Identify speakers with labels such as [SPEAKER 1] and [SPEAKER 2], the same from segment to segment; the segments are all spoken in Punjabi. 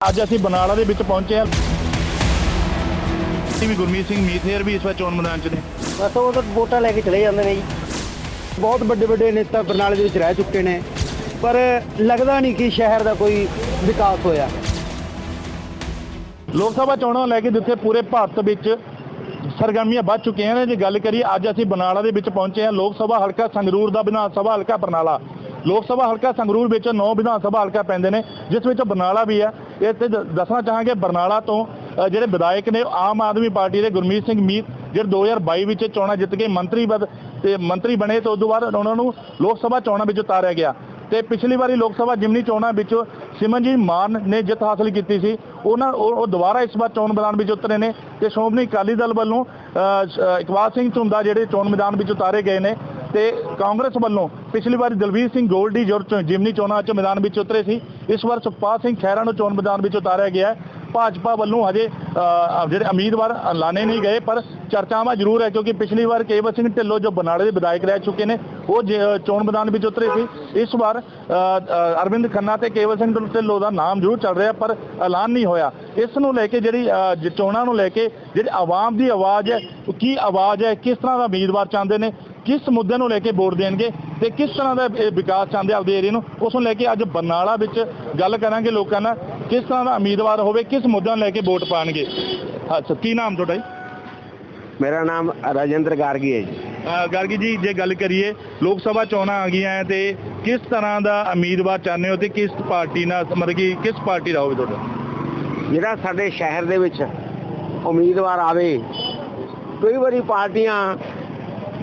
[SPEAKER 1] ਅੱਜ ਅਸੀਂ ਬਨਾਲਾ ਦੇ ਵਿੱਚ ਪਹੁੰਚੇ ਹਾਂ। ਅਸੀਂ ਵੀ ਗੁਰਮੀਤ ਸਿੰਘ ਮੀਥੇਰ ਵੀ ਇਸ ਵਾਰ ਚੋਣ ਮੈਦਾਨ 'ਚ ਨੇ।
[SPEAKER 2] ਬਸ ਉਹ ਤਾਂ ਵੋਟਾਂ ਲੈ ਕੇ ਚਲੇ ਜਾਂਦੇ ਨੇ ਜੀ। ਬਹੁਤ ਵੱਡੇ ਵੱਡੇ ਨੇਤਾ ਬਰਨਾਲੇ ਦੇ ਵਿੱਚ ਰਹਿ ਚੁੱਕੇ ਨੇ। ਪਰ ਲੱਗਦਾ ਨਹੀਂ ਕਿ ਸ਼ਹਿਰ ਦਾ ਕੋਈ ਵਿਕਾਸ ਹੋਇਆ।
[SPEAKER 1] ਲੋਕ ਸਭਾ ਚੋਣਾਂ ਲੈ ਕੇ ਜਿੱਥੇ ਪੂਰੇ ਭਾਰਤ ਵਿੱਚ ਸਰਗਰਮੀਆਂ ਵੱਧ ਚੁੱਕੀਆਂ ਨੇ ਜੇ ਗੱਲ ਕਰੀਏ ਅੱਜ ਅਸੀਂ ਬਰਨਾਲਾ ਦੇ ਵਿੱਚ ਪਹੁੰਚੇ ਹਾਂ। ਲੋਕ ਸਭਾ ਹਲਕਾ ਸੰਗਰੂਰ ਦਾ ਵਿਧਾਨ ਸਭਾ ਹਲਕਾ ਬਰਨਾਲਾ। ਲੋਕ ਸਭਾ ਹਲਕਾ ਸੰਗਰੂਰ ਵਿੱਚ 9 ਵਿਧਾਨ ਸਭਾ ਹਲਕਾ ਪੈਂਦੇ ਨੇ ਜਿਸ ਵਿੱਚ ਬਰਨਾਲਾ ਵੀ ਹੈ। ਇਹ ਤੇ ਦੱਸਣਾ ਚਾਹਾਂਗੇ ਬਰਨਾਲਾ ਤੋਂ ਜਿਹੜੇ ਵਿਧਾਇਕ ਨੇ, ਆਮ ਆਦਮੀ ਪਾਰਟੀ ਦੇ ਗੁਰਮੀਤ ਸਿੰਘ ਮੀਤ, ਜਿਹੜੇ 2022 ਵਿੱਚ ਚੋਣਾਂ ਜਿੱਤ ਕੇ ਮੰਤਰੀ ਪਦ ਤੇ ਮੰਤਰੀ ਬਣੇ, ਤੇ ਉਸ ਤੋਂ ਬਾਅਦ ਉਹਨਾਂ ਨੂੰ ਲੋਕ ਸਭਾ ਚੋਣਾਂ ਵਿੱਚ ਉਤਾਰਿਆ ਗਿਆ। ਤੇ ਪਿਛਲੀ ਵਾਰੀ ਲੋਕ ਸਭਾ ਜਿਮਨੀ ਚੋਣਾਂ ਵਿੱਚ ਸਿਮਰਨਜੀਤ ਮਾਨ ਨੇ ਜਿੱਤ ਹਾਸਲ ਕੀਤੀ ਸੀ। ਉਹਨਾਂ, ਉਹ ਦੁਬਾਰਾ ਇਸ ਵਾਰ ਚੋਣ ਮੈਦਾਨ ਵਿੱਚ ਉਤਰੇ ਨੇ। ਤੇ ਸ਼੍ਰੋਮਣੀ ਅਕਾਲੀ ਦਲ ਵੱਲੋਂ ਇਕਬਾਲ ਸਿੰਘ ਝੁੰਦਾ ਜਿਹੜੇ ਚੋਣ ਮੈਦਾਨ ਵਿੱਚ ਉਤਾਰੇ ਗਏ ਨੇ। ਤੇ ਕਾਂਗਰਸ ਵੱਲੋਂ ਪਿਛਲੀ ਵਾਰ ਦਲਵੀਰ ਸਿੰਘ ਗੋਲਡੀ ਜੋ 'ਚੋਂ ਜਿਮਨੀ ਚੋਣਾਂ 'ਚ ਮੈਦਾਨ ਵਿੱਚ ਉਤਰੇ ਸੀ। ਇਸ ਵਾਰ ਸੁਖਪਾਲ ਸਿੰਘ ਖਹਿਰਾ ਨੂੰ ਚੋਣ ਮੈਦਾਨ ਵਿੱਚ ਉਤਾਰਿਆ ਗਿਆ ਹੈ। ਭਾਜਪਾ ਵੱਲੋਂ ਹਜੇ ਜਿਹੜੇ ਉਮੀਦਵਾਰ ਐਲਾਨੇ ਨਹੀਂ ਗਏ, ਪਰ ਚਰਚਾਵਾਂ ਜ਼ਰੂਰ ਹੈ ਕਿਉਂਕਿ ਪਿਛਲੀ ਵਾਰ ਕੇਵਲ ਸਿੰਘ ਢਿੱਲੋਂ ਜੋ ਬਰਨਾਲੇ ਦੇ ਵਿਧਾਇਕ ਰਹਿ ਚੁੱਕੇ ਨੇ, ਉਹ ਜੇ- ਚੋਣ ਮੈਦਾਨ ਵਿੱਚ ਉਤਰੇ ਸੀ। ਇਸ ਵਾਰ ਅਰਵਿੰਦ ਖੰਨਾ ਤੇ ਕੇਵਲ ਸਿੰਘ ਢਿੱਲੋਂ ਦਾ ਨਾਮ ਜ਼ਰੂਰ ਚੱਲ ਰਿਹਾ, ਪਰ ਐਲਾਨ ਨਹੀਂ ਹੋਇਆ। ਇਸ ਨੂੰ ਲੈ ਕੇ ਜਿਹੜੀ ਚੋਣਾਂ ਨੂੰ ਲੈ ਕੇ ਜਿਹੜੀ ਆਵਾਮ ਦੀ ਆਵਾਜ਼ ਹੈ ਕੀ ਆਵਾਜ਼ ਹੈ, ਕਿਸ ਤਰ੍ਹਾਂ ਦਾ ਉਮੀਦਵਾਰ ਚਾਹੁੰਦੇ ਨੇ ਕਿਸ ਮੁੱਦੇ ਨੂੰ ਲੈ ਕੇ ਵੋਟ ਦੇਣਗੇ ਤੇ ਕਿਸ ਤਰ੍ਹਾਂ ਦਾ ਵਿਕਾਸ ਚਾਹੁੰਦੇ ਆਪਦੇ ਏਰੀਏ ਨੂੰ ਉਸ ਨੂੰ ਲੈ ਕੇ ਅੱਜ ਬਰਨਾਲਾ ਵਿੱਚ ਗੱਲ ਕਰਾਂਗੇ ਲੋਕਾਂ ਨਾਲ ਕਿਸ ਤਰ੍ਹਾਂ ਦਾ ਉਮੀਦਵਾਰ ਹੋਵੇ ਕਿਸ ਮੁੱਦਿਆਂ ਨੂੰ ਲੈ ਕੇ ਵੋਟ ਪਾਣਗੇ। ਅੱਛਾ ਕੀ ਨਾਮ ਤੁਹਾਡਾ ਜੀ?
[SPEAKER 2] ਮੇਰਾ ਨਾਮ ਰਾਜੇਂਦਰ ਗਾਰਗੀ ਹੈ ਜੀ।
[SPEAKER 1] ਗਾਰਗੀ ਜੀ ਜੇ ਗੱਲ ਕਰੀਏ ਲੋਕ ਸਭਾ ਚੋਣਾਂ ਆ ਗਈਆਂ ਤੇ ਕਿਸ ਤਰ੍ਹਾਂ ਦਾ ਉਮੀਦਵਾਰ ਚਾਹੁੰਦੇ ਹੋ ਤੇ ਕਿਸ ਪਾਰਟੀ ਨਾਲ ਮਤਲਬ ਕਿ ਕਿਸ ਪਾਰਟੀ ਦਾ ਹੋਵੇ ਤੁਹਾਡਾ?
[SPEAKER 2] ਜਿਹੜਾ ਸਾਡੇ ਸ਼ਹਿਰ ਦੇ ਵਿੱਚ ਉਮੀਦਵਾਰ ਆਵੇ ਕਈ ਵਾਰੀ ਪਾਰਟੀਆਂ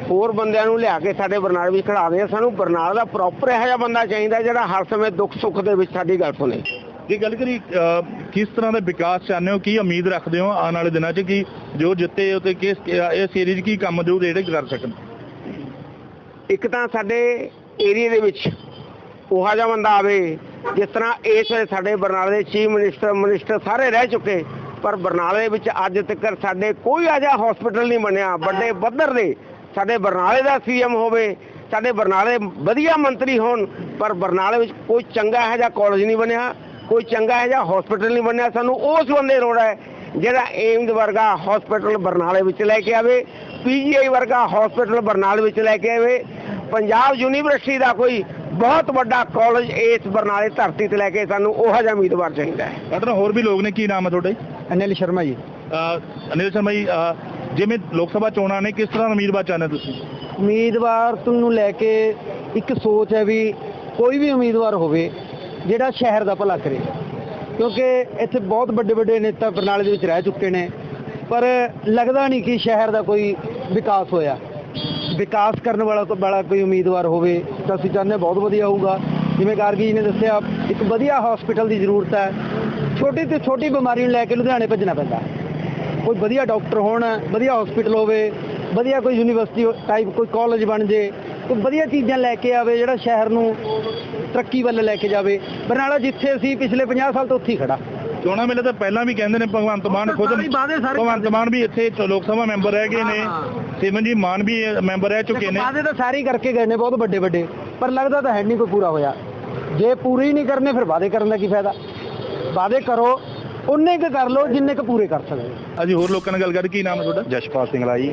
[SPEAKER 2] ਹੋਰ ਬੰਦਿਆਂ ਨੂੰ ਲਿਆ ਕੇ ਸਾਡੇ ਬਰਨਾਲੇ ਵਿੱਚ ਖੜਾ ਦੇ ਸਾਨੂੰ ਬਰਨਾਲਾ ਦਾ ਪ੍ਰੋਪਰ ਇਹੋ ਜਿਹਾ ਬੰਦਾ ਚਾਹੀਦਾ ਜਿਹੜਾ ਹਰ ਸਮੇਂ ਦੁੱਖ ਸੁੱਖ ਦੇ ਵਿੱਚ ਸਾਡੀ ਗੱਲ ਸੁਣੇ।
[SPEAKER 1] ਜੇ ਗੱਲ ਕਰੀ ਕਿਸ ਤਰ੍ਹਾਂ ਦਾ ਵਿਕਾਸ ਚਾਹੁੰਦੇ ਹੋ? ਕੀ ਉਮੀਦ ਰੱਖਦੇ ਹੋ ਆਉਣ ਵਾਲੇ ਦਿਨਾਂ 'ਚ ਕਿ ਜੋ ਜਿੱਤੇ ਹੋ ਤੇ ਕਿਸ ਇਹ ਸੀਰੀਜ਼ ਕੀ ਕੰਮ ਜੋ ਜਿਹੜੇ ਕਰ ਸਕਣ?
[SPEAKER 2] ਇੱਕ ਤਾਂ ਸਾਡੇ ਏਰੀਆ ਦੇ ਵਿੱਚ ਉਹੋ ਜਿਹਾ ਬੰਦਾ ਆਵੇ ਜਿਸ ਤਰ੍ਹਾਂ ਇਸ ਵੇਲੇ ਸਾਡੇ ਬਰਨਾਲੇ ਦੇ ਚੀਫ ਮਿਨਿਸਟਰ ਮਿਨਿਸਟਰ ਸਾਰੇ ਰਹਿ ਚੁੱਕੇ ਪਰ ਬਰਨਾਲੇ ਵਿੱਚ ਅੱਜ ਤੱਕ ਸਾਡੇ ਕੋਈ ਅਜਿਹਾ ਹਸਪੀਟਲ ਨਹੀਂ ਬਣਿਆ ਵੱਡੇ ਪੱਧਰ ਦੇ ਸਾਡੇ ਬਰਨਾਲੇ ਦਾ ਸੀਐਮ ਹੋਵੇ ਸਾਡੇ ਬਰਨਾਲੇ ਵਧੀਆ ਮੰਤਰੀ ਹੋਣ ਪਰ ਬਰਨਾਲੇ ਵਿੱਚ ਕੋਈ ਚੰਗਾ ਇਹੋ ਜਿਹਾ ਕਾਲਜ ਨਹੀਂ ਬਣਿਆ ਕੋਈ ਚੰਗਾ ਇਹੋ ਜਿਹਾ ਹਸਪੀਟਲ ਨਹੀਂ ਬਣਿਆ ਸਾਨੂੰ ਉਸ ਬੰਦੇ ਲੋੜ ਹੈ ਜਿਹੜਾ ਏਮਜ਼ ਵਰਗਾ ਹਸਪੀਟਲ ਬਰਨਾਲੇ ਵਿੱਚ ਲੈ ਕੇ ਆਵੇ ਪੀਜੀਆਈ ਵਰਗਾ ਹਸਪੀਟਲ ਬਰਨਾਲੇ ਵਿੱਚ ਲੈ ਕੇ ਆਵੇ। ਪੰਜਾਬ ਯੂਨੀਵਰਸਿਟੀ ਦਾ ਕੋਈ ਬਹੁਤ ਵੱਡਾ ਕਾਲਜ ਇਸ ਬਰਨਾਲੇ ਧਰਤੀ ਤੇ ਲੈ ਕੇ ਸਾਨੂੰ ਉਹੋ ਜਿਹਾ ਉਮੀਦਵਾਰ ਚਾਹੀਦਾ ਹੈ।
[SPEAKER 1] ਸਾਡੇ ਨਾਲ ਹੋਰ ਵੀ ਲੋਕ ਨੇ ਕੀ ਨਾਮ ਹੈ ਤੁਹਾਡਾ? ਜੀ
[SPEAKER 2] ਅਨਿਲ ਸ਼ਰਮਾ ਜੀ।
[SPEAKER 1] ਅ, ਅਨਿਲ ਸ਼ਰਮਾ ਜੀ ਜਿਵੇਂ ਲੋਕ ਸਭਾ ਚੋਣਾਂ ਨੇ, ਕਿਸ ਤਰ੍ਹਾਂ ਉਮੀਦਵਾਰ ਚਾਹੁੰਦੇ ਤੁਸੀਂ?
[SPEAKER 2] ਉਮੀਦਵਾਰ ਨੂੰ ਲੈ ਕੇ ਇੱਕ ਸੋਚ ਹੈ ਵੀ ਕੋਈ ਵੀ ਉਮੀਦਵਾਰ ਹੋਵੇ, ਜਿਹੜਾ ਸ਼ਹਿਰ ਦਾ ਭਲਾ ਕਰੇ। ਕਿਉਂਕਿ ਇੱਥੇ ਬਹੁਤ ਵੱਡੇ ਵੱਡੇ ਨੇਤਾ ਪ੍ਰਣਾਲੀ ਦੇ ਵਿੱਚ ਰਹਿ ਚੁੱਕੇ ਨੇ, ਪਰ ਲੱਗਦਾ ਨਹੀਂ ਕਿ ਸ਼ਹਿਰ ਦਾ ਕੋਈ ਵਿਕਾਸ ਹੋਇਆ। ਵਿਕਾਸ ਕਰਨ ਵਾਲਾ ਤੋਂ ਵਾਲਾ ਕੋਈ ਉਮੀਦਵਾਰ ਹੋਵੇ ਤਾਂ ਅਸੀਂ ਚਾਹੁੰਦੇ ਹਾਂ ਬਹੁਤ ਵਧੀਆ ਹੋਊਗਾ। ਜਿਵੇਂ ਗਾਰਗੀ ਜੀ ਨੇ ਦੱਸਿਆ, ਇੱਕ ਵਧੀਆ ਹਸਪੀਟਲ ਦੀ ਜ਼ਰੂਰਤ ਹੈ। ਛੋਟੀ ਤੋਂ ਛੋਟੀ ਬਿਮਾਰੀ ਨੂੰ ਲੈ ਕੇ ਲੁਧਿਆਣੇ ਭੱਜਣਾ ਪੈਂਦਾ। ਕੋਈ ਵਧੀਆ ਡਾਕਟਰ ਹੋਣ ਵਧੀਆ ਹਸਪੀਟਲ ਹੋਵੇ ਵਧੀਆ ਕੋਈ ਯੂਨੀਵਰਸਿਟੀ ਟਾਈਪ ਕੋਈ ਕਾਲਜ ਬਣ ਜੇ ਕੋਈ ਵਧੀਆ ਚੀਜ਼ਾਂ ਲੈ ਕੇ ਆਵੇ ਜਿਹੜਾ ਸ਼ਹਿਰ ਨੂੰ ਤਰੱਕੀ ਵੱਲ ਲੈ ਕੇ ਜਾਵੇ। ਬਰਨਾਲਾ ਜਿੱਥੇ ਅਸੀਂ ਪਿਛਲੇ 50 ਸਾਲ ਤੋਂ ਉੱਥੇ ਹੀ ਖੜਾ
[SPEAKER 1] ਚੋਣਾਂ ਵੇਲੇ ਤਾਂ ਪਹਿਲਾਂ ਵੀ ਕਹਿੰਦੇ ਨੇ ਭਗਵੰਤ ਮਾਨ ਖੁਦ ਭਗਵੰਤ ਮਾਨ ਵੀ ਇੱਥੇ ਲੋਕ ਸਭਾ ਮੈਂਬਰ ਰਹਿ ਗਏ ਨੇ।
[SPEAKER 2] ਹਾਂ।
[SPEAKER 1] ਸਿਮਰਨਜੀਤ ਮਾਨ ਵੀ ਮੈਂਬਰ ਰਹਿ ਚੁੱਕੇ ਨੇ।
[SPEAKER 2] ਵਾਅਦੇ ਤਾਂ ਸਾਰੇ ਕਰਕੇ ਗਏ ਨੇ ਬਹੁਤ ਵੱਡੇ ਵੱਡੇ। ਪਰ ਲੱਗਦਾ ਤਾਂ ਹੈ ਨਹੀਂ ਕੋਈ ਪੂਰਾ ਹੋਇਆ। ਜੇ ਪੂਰੇ ਹੀ ਨਹੀਂ ਕਰਨੇ ਫਿਰ ਵਾਅਦੇ ਕਰਨ ਦਾ ਕੀ ਫਾਇਦਾ? ਵਾਅਦੇ ਕਰੋ। ਉਨੇ ਕੁ ਕਰ ਲਓ ਜਿੰਨੇ ਕੁ ਪੂਰੇ ਕਰ ਸਕਦੇ
[SPEAKER 1] ਅਸੀਂ ਹੋਰ ਲੋਕਾਂ ਨਾਲ ਗੱਲ ਕਰ ਕੀ ਨਾਮ ਹੈ ਤੁਹਾਡਾ?
[SPEAKER 3] ਜਸ਼ਪਾਲ ਸਿੰਘਲਾ ਜੀ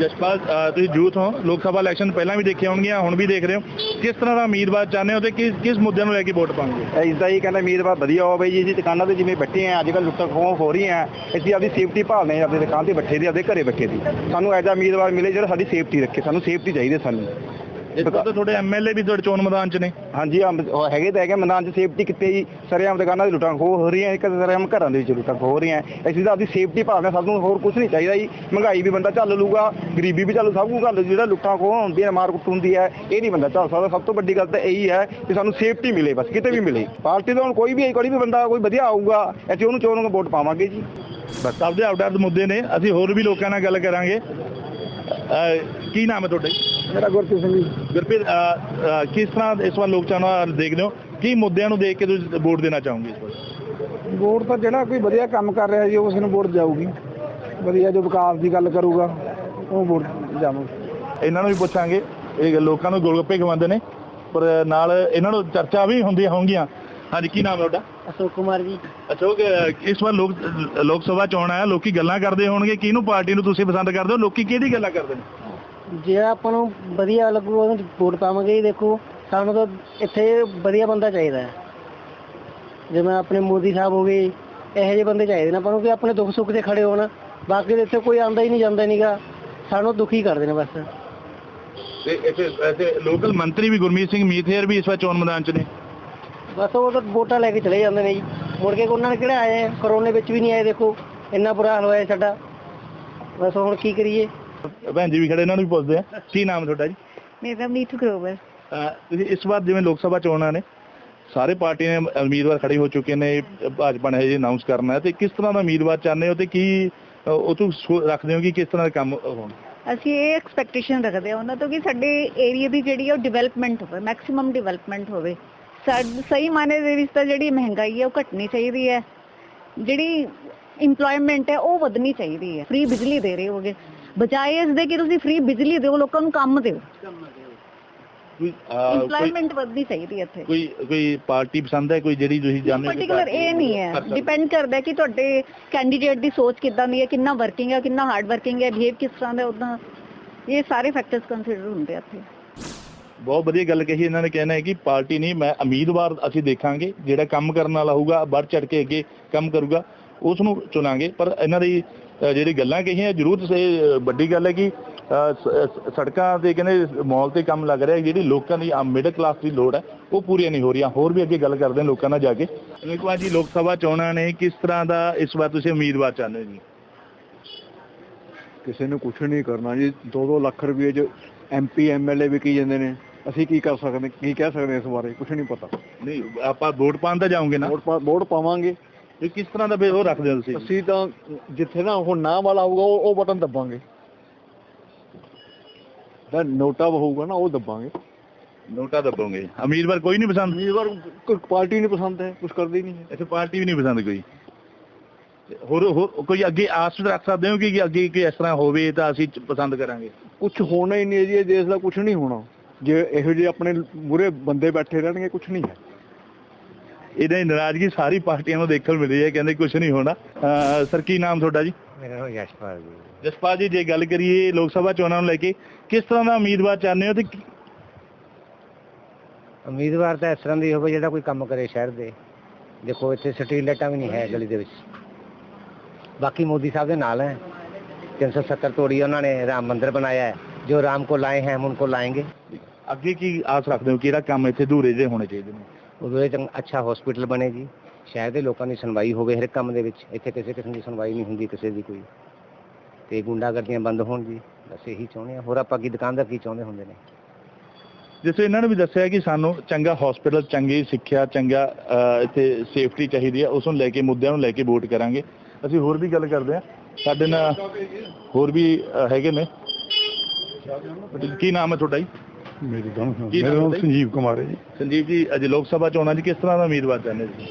[SPEAKER 1] ਜਸਪਾਲ ਤੁਸੀਂ ਯੂਥ ਹੋ ਲੋਕ ਸਭਾ ਇਲੈਕਸ਼ਨ ਪਹਿਲਾਂ ਵੀ ਦੇਖੇ ਹੋਣਗੀਆਂ ਹੁਣ ਵੀ ਦੇਖ ਰਹੇ ਹੋ। ਕਿਸ ਤਰ੍ਹਾਂ ਦਾ ਉਮੀਦਵਾਰ ਚਾਹੁੰਦੇ ਹੋ ਤੇ ਕਿਸ ਕਿਸ ਮੁੱਦਿਆਂ ਨੂੰ ਲੈ ਕੇ ਵੋਟ ਪਾਉਂਗੇ?
[SPEAKER 3] ਇਸ ਦਾ ਹੀ ਕਹਿੰਦਾ ਉਮੀਦਵਾਰ ਵਧੀਆ ਹੋਵੇ ਜੀ ਅਸੀਂ ਦੁਕਾਨਾਂ ਤੇ ਜਿਵੇਂ ਬੈਠੇ ਆ ਅੱਜ ਕੱਲ੍ਹ ਲੁੱਟਾਂ ਖੋਹ ਹੋ ਰਹੀਆਂ। ਅਸੀਂ ਆਪਦੀ ਸੇਫਟੀ ਭਾਲਦੇ ਹਾਂ ਆਪਦੀ ਦੁਕਾਨ ਤੇ ਬੈਠੇ ਦੀ ਆਪਦੇ ਘਰੇ ਬੈਠੇ ਦੀ ਸਾਨੂੰ ਐਜਾ ਉਮੀਦਵਾਰ ਮਿਲੇ ਜਿਹੜਾ ਸਾਡੀ ਸੇਫਟੀ ਰੱਖੇ ਸਾਨੂੰ ਸੇਫਟੀ ਚਾਹੀਦੀ ਸਾਨੂੰ।
[SPEAKER 1] ਵਾਰ ਤਾਂ ਤੁਹਾਡੇ ਐਮਐਲਏ ਵੀ ਤੁਹਾਡੇ ਚੋਣ ਮੈਦਾਨ 'ਚ ਨੇ?
[SPEAKER 3] ਹਾਂਜੀ ਆਮ ਉਹ ਹੈਗੇ ਤਾਂ ਹੈਗੇ ਮੈਦਾਨ 'ਚ ਸੇਫਟੀ ਕਿੱਥੇ ਜੀ ਸਰੇਆਮ ਦੁਕਾਨਾਂ ਦੀ ਲੁੱਟਾਂ ਖੋਹ ਹੋ ਰਹੀਆਂ ਇੱਕ ਸਰੇਆਮ ਘਰਾਂ ਦੇ ਵਿੱਚ ਲੁੱਟਾਂ ਖੋਹ ਹੋ ਰਹੀਆਂ। ਅਸੀਂ ਤਾਂ ਆਪਦੀ ਸੇਫਟੀ ਭਾਲਦੇ ਹਾਂ ਸਾਨੂੰ ਹੋਰ ਕੁਝ ਨਹੀਂ ਚਾਹੀਦਾ ਜੀ। ਮਹਿੰਗਾਈ ਵੀ ਬੰਦਾ ਝੱਲ ਲੂਗਾ ਗਰੀਬੀ ਵੀ ਝੱਲ ਸਭ ਕੁਝ ਝੱਲ ਜਿਹੜਾ ਲੁੱਟਾਂ ਖੋਹ ਹੁੰਦੀਆਂ ਮਾਰ ਕੁੱਟ ਹੁੰਦੀ ਹੈ ਇਹ ਨਹੀਂ ਬੰਦਾ ਝੱਲ ਸਕਦਾ। ਸਭ ਤੋਂ ਵੱਡੀ ਗੱਲ ਤਾਂ ਇਹੀ ਹੈ ਕਿ ਸਾਨੂੰ ਸੇਫਟੀ ਮਿਲੇ ਬਸ ਕਿਤੇ ਵੀ ਮਿਲੇ। ਪਾਰਟੀ ਤੋਂ ਹੁਣ ਕੋਈ ਵੀ ਕੋਈ ਵੀ ਬੰਦਾ ਕੋਈ ਵਧੀਆ ਆਊਗਾ ਅਸੀਂ ਉਹਨੂੰ ਚੋਣ ਨੂੰ ਵੋਟ ਪਾਵਾਂਗੇ ਜੀ।
[SPEAKER 1] ਬਸ ਆਪਦੇ ਆਪਦੇ ਮੁੱਦੇ ਨੇ ਅਸੀਂ ਹੋਰ ਵੀ ਲੋਕਾਂ ਨਾਲ ਗੱਲ ਕਰਾਂਗੇ। ਅ, ਕੀ ਨਾਮ ਹੈ ਤੁਹਾਡਾ ਜੀ?
[SPEAKER 2] ਮੇਰਾ ਗੁਰਪ੍ਰੀਤ ਸਿੰਘ ਜੀ।
[SPEAKER 1] ਗੁਰਪ੍ਰੀਤ ਕਿਸ ਤਰ੍ਹਾਂ ਇਸ ਵਾਰ ਲੋਕ ਚਾਹਣਾ ਦੇਖਦੇ ਹੋ? ਕੀ ਮੁੱਦਿਆਂ ਨੂੰ ਦੇਖ ਕੇ ਤੁਸੀਂ ਵੋਟ ਦੇਣਾ ਚਾਹੋਗੇ ਇਸ ਵਾਰ?
[SPEAKER 2] ਵੋਟ ਤਾਂ ਜਿਹੜਾ ਕੋਈ ਵਧੀਆ ਕੰਮ ਕਰ ਰਿਹਾ ਜੀ ਉਸ ਨੂੰ ਵੋਟ ਜਾਊਗੀ। ਵਧੀਆ ਜੋ ਵਿਕਾਸ ਦੀ ਗੱਲ ਕਰੂਗਾ ਉਹ ਵੋਟ ਜਾਵਾਂਗੇ
[SPEAKER 1] ਇਹਨਾਂ ਨੂੰ ਵੀ ਪੁੱਛਾਂਗੇ। ਇਹ ਲੋਕਾਂ ਨੂੰ ਗੋਲਗੱਪੇ ਖਵਾਉਂਦੇ ਨੇ। ਪਰ ਨਾਲ ਇਹਨਾਂ ਨੂੰ ਚਰਚਾ ਵੀ ਹੁੰਦੀਆਂ ਹੋਣਗੀਆਂ। ਹਾਂਜੀ ਕੀ ਨਾਮ ਹੈ ਤੁਹਾਡਾ?
[SPEAKER 4] ਅਸ਼ੋਕ ਕੁਮਾਰ ਜੀ।
[SPEAKER 1] ਅਸ਼ੋਕ ਅਹ, ਇਸ ਵਾਰ ਲੋਕ ਲੋਕ ਸਭਾ ਚੋਣ ਆਇਆ ਲੋਕੀ ਗੱਲਾਂ ਕਰਦੇ ਹੋਣਗੇ। ਕਿਹਨੂੰ ਪਾਰਟੀ ਨੂੰ ਤੁਸੀਂ ਪਸੰਦ ਕਰਦੇ ਹੋ? ਲੋਕੀ ਕਿਹਦੀ ਗੱਲਾਂ ਕਰਦੇ ਨੇ?
[SPEAKER 4] ਜਿਹੜਾ ਆਪਾਂ ਨੂੰ ਵਧੀਆ ਲੱਗੂ ਉਹਨੂੰ ਵੋਟ ਪਾਵਾਂਗੇ ਜੀ ਦੇਖੋ ਸਾਨੂੰ ਤਾਂ ਇੱਥੇ ਵਧੀਆ ਬੰਦਾ ਚਾਹੀਦਾ ਹੈ। ਜਿਵੇਂ ਆਪਣੇ ਮੋਦੀ ਸਾਹਿਬ ਹੋ ਗਏ ਇਹੋ ਜਿਹੇ ਬੰਦੇ ਚਾਹੀਦੇ ਨੇ ਆਪਾਂ ਨੂੰ ਕਿ ਆਪਣੇ ਦੁੱਖ ਸੁੱਖ 'ਤੇ ਖੜੇ ਹੋਣ। ਬਾਕੀ ਇੱਥੇ ਕੋਈ ਆਂਦਾ ਹੀ ਨਹੀਂ ਜਾਂਦਾ ਨਹੀਂਗਾ ਸਾਨੂੰ ਦੁਖੀ ਕਰਦੇ ਨੇ ਬਸ।
[SPEAKER 1] ਤੇ ਇੱਥੇ ਇੱਥੇ ਲੋਕਲ ਮੰਤਰੀ ਵੀ ਗੁਰਮੀਤ ਸਿੰਘ ਮੀਥੇਰ ਵੀ ਇਸ ਵਾਰ ਚੋਣ ਮੈਦਾਨ 'ਚ ਨੇ।
[SPEAKER 4] ਬਸ ਉਹ ਤਾਂ ਵੋਟਾਂ ਲੈ ਕੇ ਚਲੇ ਜਾਂਦੇ ਨੇ ਜੀ। ਮੁੜ ਕੇ ਉਹਨਾਂ ਨੇ ਕਿਹੜਾ ਆਏ ਆ? ਕਰੋਨੇ ਵਿੱਚ ਵੀ ਨਹੀਂ ਆਏ ਦੇਖੋ। ਇੰਨਾ ਬੁਰਾ ਹਾਲ ਹੋਇਆ ਸਾਡਾ। ਬਸ ਹੁਣ ਕੀ ਕਰੀਏ?
[SPEAKER 1] ਭੈਣ ਜੀ ਵੀ ਖੜੇ ਇਹਨਾਂ ਨੂੰ ਵੀ ਪੁੱਛਦੇ ਆ। ਕੀ ਨਾਮ ਤੁਹਾਡਾ ਜੀ?
[SPEAKER 5] ਮੇਰਾ ਨਾਮ ਨੀਤੂ ਗਰੋਵਰ।
[SPEAKER 1] ਅਹ, ਤੁਸੀਂ ਇਸ ਵਾਰ ਜਿਵੇਂ ਲੋਕ ਸਭਾ ਚੋਣਾਂ ਨੇ ਸਾਰੇ ਪਾਰਟੀਆਂ ਦੇ ਉਮੀਦਵਾਰ ਖੜੇ ਹੋ ਚੁੱਕੇ ਨੇ ਭਾਜਪਾ ਨੇ ਹਜੇ ਅਨਾਉਂਸ ਕਰਨਾ ਹੈ ਤੇ ਕਿਸ ਤਰ੍ਹਾਂ ਦਾ ਉਮੀਦਵਾਰ ਚਾਹੁੰਦੇ ਹੋ ਤੇ ਕੀ ਅਹ, ਉਹ ਤੋਂ ਸੋ- ਰੱਖਦੇ ਹੋ ਕਿ ਕਿਸ ਤਰ੍ਹਾਂ ਦੇ ਕੰਮ ਹੋਣ?
[SPEAKER 5] ਅਸੀਂ ਇਹ ਐਕਸਪੈਕਟੇਸ਼ਨ ਰੱਖਦੇ ਹਾਂ ਉਹਨਾਂ ਤੋਂ ਕਿ ਸਾਡੇ ਏਰੀਆ ਦੀ ਜਿਹੜੀ ਆ ਉਹ ਡਿਵੈਲਪਮੈਂਟ ਹੋਵੇ ਮੈਕਸਿਮਮ ਡਿਵੈਲਪਮੈਂਟ ਹੋਵੇ। ਸਾਡ- ਸਹੀ ਮਾਨੇ ਦੇ ਵਿੱਚ ਤਾਂ ਜਿਹੜੀ ਮਹਿੰਗਾਈ ਹੈ ਉਹ ਘਟਣੀ ਚਾਹੀਦੀ ਹੈ। ਜਿਹੜੀ EMPLOYMENT ਹੈ ਉਹ ਵਧਣੀ ਚਾਹੀਦੀ ਹੈ। ਫ੍ਰੀ ਬਿਜਲੀ ਦੇ ਰਹੇ ਹੋਗੇ। ਬਜਾਏ ਇਸ ਦੇ ਕਿ ਤੁਸੀਂ ਫ੍ਰੀ ਬਿਜਲੀ ਦਿਓ ਲੋਕਾਂ ਨੂੰ ਕੰਮ ਦਿਓ।
[SPEAKER 1] ਕੋਈ
[SPEAKER 5] EMPLOYMENT ਵਧਣੀ ਚਾਹੀਦੀ ਹੈ ਇੱਥੇ।
[SPEAKER 1] ਕੋਈ ਕੋਈ ਪਾਰਟੀ ਪਸੰਦ ਹੈ? ਕੋਈ ਜਿਹੜੀ ਤੁਸੀਂ ਜਾਣਦੇ ਹੋ
[SPEAKER 5] ਪਾਰਟਿਕੂਲਰ
[SPEAKER 1] ਪਾਰਟੀ
[SPEAKER 5] ਇਹ ਨਹੀਂ ਹੈ? ਡਿਪੈਂਡ ਕਰਦਾ ਕਿ ਤੁਹਾਡੇ ਕੈਂਡੀਡੇਟ ਦੀ ਸੋਚ ਕਿੱਦਾਂ ਦੀ ਹੈ ਕਿੰਨਾ ਵਰਕਿੰਗ ਹੈ ਕਿੰਨਾ ਹਾਰਡ ਵਰਕਿੰਗ ਹੈ ਬਿਹੇਵ ਕਿਸ ਤਰ੍ਹਾਂ ਦਾ ਉਦਾਂ ਇਹ ਸਾਰੇ ਫੈਕਟਰਸ ਕੰਸੀਡਰ ਹੁੰਦੇ ਆ ਇੱਥੇ।
[SPEAKER 1] ਬਹੁਤ ਵਧੀਆ ਗੱਲ ਕਹੀ ਇਹਨਾਂ ਨੇ ਕਹਿਣਾ ਹੈ ਕਿ ਪਾਰਟੀ ਨਹੀਂ ਮੈਂ ਉਮੀਦਵਾਰ ਅਸੀਂ ਦੇਖਾਂਗੇ ਜਿਹੜਾ ਕੰਮ ਕਰਨ ਵਾਲਾ ਹੋਊਗਾ ਵੱਧ ਚੜ ਕੇ ਅੱਗੇ ਕੰਮ ਕਰੂਗਾ ਉਸ ਨੂੰ ਚੁਣਾਂਗੇ। ਪਰ ਇਹਨਾਂ ਦੀ ਜਿਹੜੀ ਗੱਲਾਂ ਕਹੀਆਂ ਜ਼ਰੂਰ ਸੇ ਵੱਡੀ ਗੱਲ ਹੈ ਕਿ ਸੜਕਾਂ ਤੇ ਕਹਿੰਦੇ ਮਾਲ ਤੇ ਕੰਮ ਲੱਗ ਰਿਹਾ ਜਿਹੜੀ ਲੋਕਾਂ ਦੀ ਮਿਡਲ ਕਲਾਸ ਦੀ ਲੋੜ ਹੈ ਉਹ ਪੂਰੀਆਂ ਨਹੀਂ ਹੋ ਰਹੀਆਂ। ਹੋਰ ਵੀ ਅੱਗੇ ਗੱਲ ਕਰਦੇ ਲੋਕਾਂ ਨਾਲ ਜਾ ਕੇ। ਇੱਕ ਵਾਰ ਜੀ ਲੋਕ ਸਭਾ ਚੋਣਾਂ ਨੇ ਕਿਸ ਤਰ੍ਹਾਂ ਦਾ ਇਸ ਵਾਰ ਤੁਸੀਂ ਉਮੀਦਵਾਰ ਚਾਹੁੰਦੇ ਹੋ ਜੀ?
[SPEAKER 6] ਕਿਸੇ ਨੂੰ ਕੁਝ ਨਹੀਂ ਕਰਨਾ ਜੀ। 2-2 ਲੱਖ ਰੁਪਏ ਚ ਐਮਪੀ ਐਮਐਲਏ ਵੀ ਕੀ ਜਾਂਦੇ ਨੇ। ਅਸੀਂ ਕੀ ਕਰ ਸਕਦੇ ਕੀ ਕਹਿ ਸਕਦੇ ਇਸ ਬਾਰੇ? ਕੁਝ ਨਹੀਂ ਪਤਾ।
[SPEAKER 1] ਨਹੀਂ ਆਪਾਂ ਵੋਟ ਪਾਉਣ ਤਾਂ ਜਾਓਗੇ ਨਾ।
[SPEAKER 6] ਵੋਟ ਪਾ- ਵੋਟ ਪਾਵਾਂਗੇ।
[SPEAKER 1] ਇਹ ਕਿਸ ਤਰ੍ਹਾਂ ਦਾ ਉਹ ਰੱਖਦੇ ਹੋ ਤੁਸੀਂ?
[SPEAKER 6] ਅਸੀਂ ਤਾਂ ਜਿੱਥੇ ਨਾ ਉਹ ਨਾਮ ਵਾਲਾ ਹੋਊਗਾ ਉਹ ਉਹ ਬਟਨ ਦੱਬਾਂਗੇ। ਤਾਂ ਨੋਟਾ ਹੋਊਗਾ ਨਾ ਉਹ ਦੱਬਾਂਗੇ।
[SPEAKER 1] ਨੋਟਾ ਦੱਬੋਗੇ। ਉਮੀਦਵਾਰ ਕੋਈ ਨਹੀਂ ਪਸੰਦ?
[SPEAKER 6] ਉਮੀਦਵਾਰ ਕੋਈ ਪਾਰਟੀ ਨਹੀਂ ਪਸੰਦ ਹੈ ਕੁਝ ਕਰਦੀ ਨਹੀਂ ਹੈ।
[SPEAKER 1] ਇੱਥੇ ਪਾਰਟੀ ਵੀ ਨਹੀਂ ਪਸੰਦ ਕੋਈ? ਤੇ ਹੋਰ ਹੋਰ ਕੋਈ ਅੱਗੇ ਆਸ ਰੱਖ ਸਕਦੇ ਹੋ ਕਿ ਅੱਗੇ ਕਿ ਇਸ ਤਰ੍ਹਾਂ ਹੋਵੇ ਤਾਂ ਅਸੀਂ ਚ- ਪਸੰਦ ਕਰਾਂਗੇ?
[SPEAKER 6] ਕੁਝ ਹੋਣਾ ਹੀ ਨਹੀਂ ਹੈ ਜੀ ਇਹ ਦੇਸ਼ ਦਾ ਕੁਝ ਨਹੀਂ ਹੋਣਾ। ਜੇ ਇਹੋ ਜਿਹੇ ਆਪਣੇ ਬੁਰੇ ਬੰਦੇ ਬੈਠੇ ਰਹਿਣਗੇ ਕੁਝ ਨਹੀਂ ਹੈ।
[SPEAKER 1] ਇਹਦੇ ਨਾਰਾਜ਼ਗੀ ਸਾਰੀ ਪਾਰਟੀਆਂ ਨੂੰ ਦੇਖਣ ਮਿਲੀ ਹੈ ਕਹਿੰਦੇ ਕੁਝ ਨਹੀਂ ਹੋਣਾ। ਸਰ ਕੀ ਨਾਮ ਤੁਹਾਡਾ ਜੀ?
[SPEAKER 4] ਮੇਰਾ ਨਾਮ ਯਸ਼ਪਾਲ ਜੀ।
[SPEAKER 1] ਜਸਪਾਲ ਜੀ ਜੇ ਗੱਲ ਕਰੀਏ ਲੋਕ ਸਭਾ ਚੋਣਾਂ ਨੂੰ ਲੈ ਕੇ ਕਿਸ ਤਰ੍ਹਾਂ ਦਾ ਉਮੀਦਵਾਰ ਚਾਹੁੰਦੇ ਹੋ ਤੇ
[SPEAKER 4] ਉਮੀਦਵਾਰ ਤਾਂ ਇਸ ਤਰ੍ਹਾਂ ਦੀ ਹੋਵੇ ਜਿਹੜਾ ਕੋਈ ਕੰਮ ਕਰੇ ਸ਼ਹਿਰ ਦੇ। ਦੇਖੋ ਇੱਥੇ ਸਟਰੀਟ ਲਾਈਟਾਂ ਵੀ ਨਹੀਂ ਹੈ ਗਲੀ ਦੇ ਵਿੱਚ। ਬਾਕੀ ਮੋਦੀ ਸਾਹਿਬ ਦੇ ਨਾਲ ਹੈ। 370 ਤੋੜੀ ਉਹਨਾਂ ਨੇ ਰਾਮ ਮੰਦਿਰ ਬਣਾਇਆ ਜੋ ਰਾਮ ਕੋ ਲਾਏ ਹੈ ਹਮ ਉਨਕੋ ਲਾਏਂਗੇ
[SPEAKER 1] ਅੱਗੇ ਕੀ ਆਸ ਰੱਖਦੇ ਹੋ? ਕਿਹੜਾ ਕੰਮ ਇੱਥੇ ਅਧੂਰੇ ਜੇ ਹੋਣੇ ਚਾਹੀਦੇ ਨੇ?
[SPEAKER 4] ਉਹਦੇ ਚ ਅੱਛਾ ਹਸਪੀਟਲ ਬਣੇ ਜੀ। ਸ਼ਹਿਰ ਦੇ ਲੋਕਾਂ ਦੀ ਸੁਣਵਾਈ ਹੋਵੇ ਹਰ ਕੰਮ ਦੇ ਵਿੱਚ। ਇੱਥੇ ਕਿਸੇ ਕਿਸਮ ਦੀ ਸੁਣਵਾਈ ਨਹੀਂ ਹੁੰਦੀ ਕਿਸੇ ਦੀ ਕੋਈ। ਤੇ ਗੁੰਡਾਗਰਦੀਆਂ ਬੰਦ ਹੋਣ ਜੀ। ਬਸ ਇਹੀ ਚਾਹੁੰਦੇ ਆ। ਹੋਰ ਆਪਾਂ ਕੀ ਦੁਕਾਨਦਾਰ ਕੀ ਚਾਹੁੰਦੇ ਹੁੰਦੇ ਨੇ?
[SPEAKER 1] ਜਿਸ ਇਹਨਾਂ ਨੇ ਵੀ ਦੱਸਿਆ ਕਿ ਸਾਨੂੰ ਚੰਗਾ ਹਸਪੀਟਲ ਚੰਗੀ ਸਿੱਖਿਆ ਚੰਗਾ ਅਹ, ਇੱਥੇ ਸੇਫਟੀ ਚਾਹੀਦੀ ਹੈ ਉਸ ਨੂੰ ਲੈ ਕੇ ਮੁੱਦਿਆਂ ਨੂੰ ਲੈ ਕੇ ਵੋਟ ਕਰਾਂਗੇ। ਅਸੀਂ ਹੋਰ ਵੀ ਗੱਲ ਕਰਦੇ ਹਾਂ ਸਾਡੇ ਨਾਲ ਹੋਰ ਵੀ ਅਹ, ਹੈਗੇ ਨੇ। ਕੀ ਨਾਮ ਹੈ ਤੁਹਾਡਾ ਜੀ?
[SPEAKER 6] ਮੇਰੀ ਗੱਲ
[SPEAKER 1] ਕੀ ਨਾਮ
[SPEAKER 6] ਮੇਰਾ ਨਾਮ
[SPEAKER 1] ਹੈ?
[SPEAKER 6] ਸੰਜੀਵ ਕੁਮਾਰ ਹੈ ਜੀ।
[SPEAKER 1] ਸੰਜੀਵ ਜੀ ਅੱਜ ਲੋਕ ਸਭਾ ਚੋਣਾਂ 'ਚ ਕਿਸ ਤਰ੍ਹਾਂ ਦਾ ਉਮੀਦਵਾਰ ਚਾਹੁੰਦੇ ਜੀ?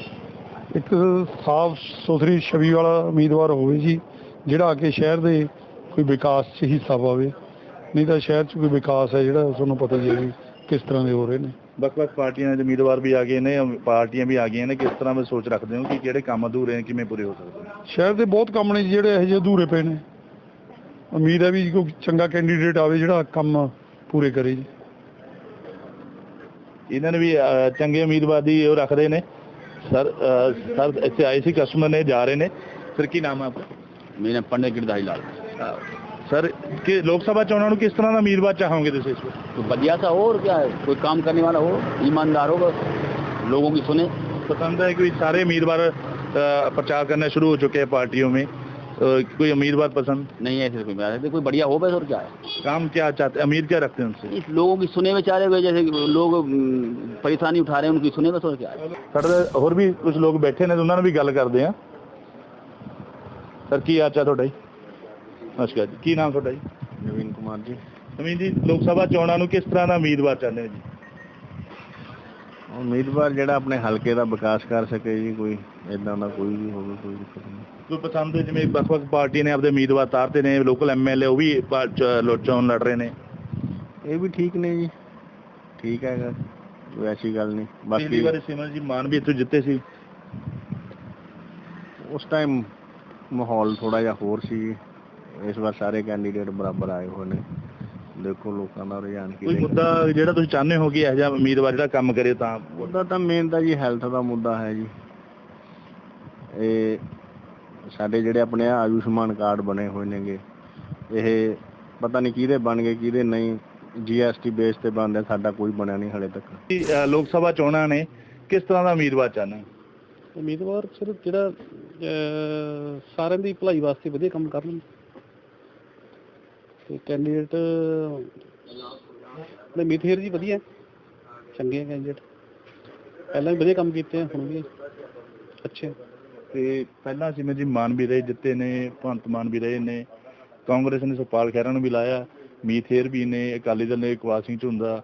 [SPEAKER 6] ਇੱਕ ਸਾਫ਼ ਸੁਥਰੀ ਛਵੀ ਵਾਲਾ ਉਮੀਦਵਾਰ ਹੋਵੇ ਜੀ ਜਿਹੜਾ ਆ ਕੇ ਸ਼ਹਿਰ ਦੇ ਕੋਈ ਵਿਕਾਸ 'ਚ ਹਿੱਸਾ ਪਾਵੇ। ਨਹੀਂ ਤਾਂ ਸ਼ਹਿਰ 'ਚ ਕੋਈ ਵਿਕਾਸ ਹੈ ਜਿਹੜਾ ਤੁਹਾਨੂੰ ਪਤਾ ਹੀ ਹੈ ਵੀ ਕਿਸ ਤਰ੍ਹਾਂ ਦੇ ਹੋ ਰਹੇ ਨੇ।
[SPEAKER 1] ਵੱਖ-ਵੱਖ ਪਾਰਟੀਆਂ ਦੇ ਉਮੀਦਵਾਰ ਵੀ ਆ ਗਏ ਨੇ ਪਾਰਟੀਆਂ ਵੀ ਆ ਗਈਆਂ ਨੇ ਕਿਸ ਤਰ੍ਹਾਂ ਦੀ ਸੋਚ ਰੱਖਦੇ ਹੋ ਕਿ ਕਿਹੜੇ ਕੰਮ ਅਧੂਰੇ ਨੇ ਕਿਵੇਂ ਪੂਰੇ ਹੋ ਸਕਦੇ ਨੇ?
[SPEAKER 6] ਸ਼ਹਿਰ ਦੇ ਬਹੁਤ ਕੰਮ ਨੇ ਜੀ ਜਿਹੜੇ ਇਹੋ ਜਿਹੇ ਅਧੂਰੇ ਪਏ ਨੇ। ਉਮੀਦ ਹੈ ਵੀ ਕੋਈ ਚੰਗਾ ਕੈਂਡੀਡੇਟ ਆਵੇ ਜਿਹੜਾ ਕੰਮ ਪੂਰੇ ਕਰੇ ਜੀ।
[SPEAKER 1] ਇਹਨਾਂ ਨੇ ਵੀ ਅਹ, ਚੰਗੇ ਉਮੀਦਵਾਰ ਦੀ ਉਹ ਰੱਖਦੇ ਨੇ ਸਰ ਅਹ, ਸਰ ਇੱਥੇ ਆਏ ਸੀ ਕਸਟਮਰ ਨੇ ਜਾ ਰਹੇ ਨੇ ਸਰ ਕੀ ਨਾਮ ਹੈ ਆਪਕਾ
[SPEAKER 7] मेरा पंडित गिरधारी लाल
[SPEAKER 1] ਸਰ ਕਿ ਲੋਕ ਸਭਾ ਚੋਣਾਂ ਨੂੰ ਕਿਸ ਤਰ੍ਹਾਂ ਦਾ ਉਮੀਦਵਾਰ ਚਾਹੋਗੇ ਤੁਸੀਂ ਇਸ ਵਾਰ
[SPEAKER 7] तो बढ़िया सा हो और क्या है कोई काम करने वाला हो ईमानदार हो बस लोगों की सुने
[SPEAKER 1] पसंद है कि सारे उम्मीदवार अ, प्रचार करना शुरू हो चुके हैं पार्टियों में अ, कोई उम्मीदवार पसंद
[SPEAKER 7] नहीं ऐसे कोई बात है कोई बढ़िया हो बस और क्या है
[SPEAKER 1] काम क्या चाहते हैं उम्मीद क्या रखते हैं उनसे
[SPEAKER 7] इस लोगों की सुने में चाह रहे हुए जैसे लोग हम्म, परेशानी उठा रहे हैं उनकी सुने बस और क्या है
[SPEAKER 1] ਸਾਡੇ ਹੋਰ ਵੀ ਕੁਝ ਲੋਕ ਬੈਠੇ ਨੇ ਤੇ ਉਹਨਾਂ ਨਾਲ ਵੀ ਗੱਲ ਕਰਦੇ ਆ ਸਰ ਕੀ ਆਚਾ ਤੁਹਾਡਾ ਜੀ ਨਮਸਕਾਰ ਜੀ ਕੀ ਨਾਮ ਤੁਹਾਡਾ ਜੀ
[SPEAKER 6] ਨਵੀਨ ਕੁਮਾਰ ਜੀ
[SPEAKER 1] ਨਵੀਨ ਜੀ ਲੋਕ ਸਭਾ ਚੋਣਾਂ ਨੂੰ ਕਿਸ ਤਰ੍ਹਾਂ ਦਾ ਉਮੀਦਵਾਰ ਚਾਹੁੰਦੇ ਹੋ ਜੀ
[SPEAKER 6] ਉਮੀਦਵਾਰ ਜਿਹੜਾ ਆਪਣੇ ਹਲਕੇ ਦਾ ਵਿਕਾਸ ਕਰ ਸਕੇ ਜੀ ਕੋਈ ਇਦਾਂ ਦਾ ਕੋਈ ਵੀ ਹੋਵੇ ਕੋਈ ਦਿੱਕਤ ਨਹੀਂ।
[SPEAKER 1] ਕੋਈ ਪਸੰਦ ਜਿਵੇਂ ਵੱਖ-ਵੱਖ ਪਾਰਟੀਆਂ ਨੇ ਆਪਦੇ ਉਮੀਦਵਾਰ ਤਾਰਤੇ ਨੇ ਲੋਕਲ ਐਮਐਲਏ ਉਹ ਵੀ ਪਾ- ਚ- ਲੋ- ਚੋਣ ਲੜ ਰਹੇ ਨੇ।
[SPEAKER 6] ਇਹ ਵੀ ਠੀਕ ਨੇ ਜੀ। ਠੀਕ ਹੈਗਾ
[SPEAKER 3] ਕੋਈ ਐਸੀ ਗੱਲ ਨਹੀਂ।
[SPEAKER 1] ਪਿਛਲੀ
[SPEAKER 3] ਬਾਕੀ
[SPEAKER 1] ਵਾਰੀ ਸਿਮਰਨ ਜੀ ਮਾਨ ਵੀ ਇੱਥੋਂ ਜਿੱਤੇ ਸੀ।
[SPEAKER 3] ਉਸ ਟਾਈਮ ਮਾਹੌਲ ਥੋੜਾ ਜਿਹਾ ਹੋਰ ਸੀ। ਇਸ ਵਾਰ ਸਾਰੇ ਕੈਂਡੀਡੇਟ ਬਰਾਬਰ ਆਏ ਹੋਏ ਨੇ। ਦੇਖੋ ਲੋਕਾਂ ਦਾ ਰੁਝਾਨ ਕੀ
[SPEAKER 1] ਕੋਈ। ਮੁੱਦਾ ਜਿਹੜਾ ਤੁਸੀਂ ਚਾਹੁੰਦੇ ਹੋ ਕਿ ਇਹੋ ਜਿਹਾ ਉਮੀਦਵਾਰ ਜਿਹੜਾ ਕੰਮ ਕਰੇ ਤਾਂ।
[SPEAKER 3] ਮੁੱਦਾ ਤਾਂ ਮੇਨ ਤਾਂ ਜੀ ਹੈਲਥ ਦਾ ਮੁੱਦਾ ਹੈ ਜੀ। ਇਹ ਸਾਡੇ ਜਿਹੜੇ ਆਪਣੇ ਆਯੁਸ਼ਮਾਨ ਕਾਰਡ ਬਣੇ ਹੋਏ ਨੇਗੇ ਇਹ ਪਤਾ ਨਹੀਂ ਕਿਹਦੇ ਬਣ ਗਏ ਕਿਹਦੇ ਨਹੀਂ ਜੀਐਸਟੀ ਬੇਸ ਤੇ ਬਣਦੇ ਸਾਡਾ ਕੋਈ ਬਣਿਆ ਨਹੀਂ ਹਲੇ ਤੱਕ।
[SPEAKER 1] ਲੋਕ ਸਭਾ ਚੋਣਾਂ ਨੇ ਕਿਸ ਤਰ੍ਹਾਂ ਦਾ ਉਮੀਦਵਾਰ ਚਾਹੁੰਦੇ ਹੋ?
[SPEAKER 8] ਉਮੀਦਵਾਰ ਸਿਰਫ ਜਿਹੜਾ ਸਾਰਿਆਂ ਦੀ ਭਲਾਈ ਵਾਸਤੇ ਵਧੀਆ ਕੰਮ ਕਰਨ ਤੇ ਕੈਂਡੀਡੇਟ ਨੇ ਮਿਥੇਰ ਜੀ ਵਧੀਆ। ਚੰਗੇ ਕੈਂਡੀਡੇਟ ਪਹਿਲਾਂ ਵੀ ਵਧੀਆ ਕੰਮ ਕੀਤੇ ਹੁਣ ਵੀ ਅੱਛੇ
[SPEAKER 1] ਤੇ ਪਹਿਲਾਂ ਜਿਵੇਂ ਜੀ ਮਾਨ ਵੀ ਰਹੇ ਜਿੱਤੇ ਨੇ ਭਗਵੰਤ ਮਾਨ ਵੀ ਰਹੇ ਨੇ। ਕਾਂਗਰਸ ਨੇ ਸੁਪਾਲ ਖਹਿਰਾ ਨੂੰ ਵੀ ਲਾਇਆ ਮੀਥੇਰ ਵੀ ਨੇ ਅਕਾਲੀ ਦਲ ਨੇ ਇਕਬਾਲ ਸਿੰਘ ਝੁੰਦਾ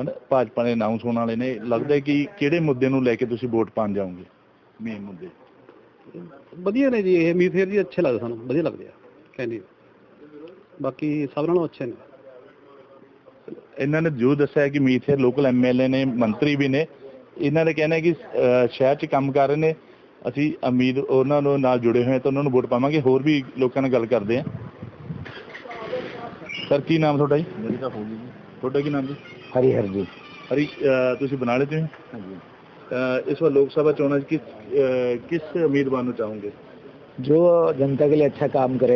[SPEAKER 1] ਹਨਾ ਭਾਜਪਾ ਨੇ ਅਨਾਉਂਸ ਹੋਣ ਵਾਲੇ ਨੇ। ਲੱਗਦਾ ਕਿ ਕਿਹੜੇ ਮੁੱਦੇ ਨੂੰ ਲੈ ਕੇ ਤੁਸੀਂ ਵੋਟ ਪਾਣ ਜਾਓਗੇ ਮੇਨ ਮੁੱਦੇ?
[SPEAKER 8] ਵਧੀਆ ਨੇ ਜੀ ਇਹ ਮਿਥੇਰ ਜੀ ਅੱਛੇ ਲੱਗਦੇ ਸਾਨੂੰ ਵਧੀਆ ਲੱਗਦੇ ਆ ਕੈਂਡੀਡੇਟ ਬਾਕੀ ਸਭ ਨਾਲੋਂ ਅੱਛੇ ਨੇ।
[SPEAKER 1] ਇਹਨਾਂ ਨੇ ਜੋ ਦੱਸਿਆ ਕਿ ਮੀਥੇਰ ਲੋਕਲ ਐਮਐਲਏ ਨੇ ਮੰਤਰੀ ਵੀ ਨੇ। ਇਹਨਾਂ ਦੇ ਕਹਿਣਾ ਹੈ ਕਿ ਸ਼ਹਿਰ 'ਚ ਕੰਮ ਕਰ ਰਹੇ ਨੇ। ਅਸੀਂ ਉਮੀਦ ਉਹਨਾਂ ਨੂੰ ਨਾਲ ਜੁੜੇ ਹੋਏ ਹਾਂ ਤਾਂ ਉਹਨਾਂ ਨੂੰ ਵੋਟ ਪਾਵਾਂਗੇ ਹੋਰ ਵੀ ਲੋਕਾਂ ਨਾਲ ਗੱਲ ਕਰਦੇ ਹਾਂ ਸਰ ਕੀ ਨਾਮ ਤੁਹਾਡਾ ਜੀ
[SPEAKER 3] ਮੇਰੀ ਤਾਂ ਹੋ ਗਈ ਜੀ
[SPEAKER 1] ਤੁਹਾਡਾ ਕੀ ਨਾਮ ਜੀ
[SPEAKER 3] ਹਰੀਹਰ ਜੀ
[SPEAKER 1] ਹਰੀ ਅ, ਤੁਸੀਂ ਬਣਾ ਲਿੱਤੇ ਹੋ
[SPEAKER 3] ਹਾਂਜੀ
[SPEAKER 1] ਅ, ਇਸ ਵਾਰ ਲੋਕ ਸਭਾ ਚੋਣਾਂ 'ਚ ਕਿਸ ਅ, ਕਿਸ ਉਮੀਦਵਾਰ ਨੂੰ ਚਾਹੋਗੇ
[SPEAKER 9] जो जनता के लिए अच्छा काम करे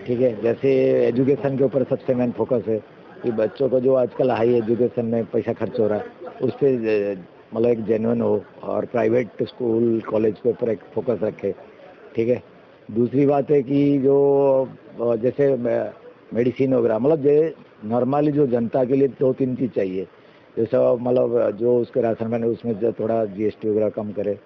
[SPEAKER 9] ठीक है जैसे एजुकेशन के ऊपर सबसे मेन फोकस है कि बच्चों को जो आजकल हाई एजुकेशन में पैसा खर्च हो रहा है उस पर मतलब एक जेन्युइन हो और प्राइवेट स्कूल कॉलेज के ऊपर एक फोकस रखे ठीक है दूसरी बात है कि जो अ, जैसे मेडिसिन वगैरह मतलब जे नॉर्मली जो जनता के लिए दो तीन चीज़ चाहिए जैसे मतलब जो उसके राशन पानी उसमें जो थोड़ा जीएसटी वगैरह कम करे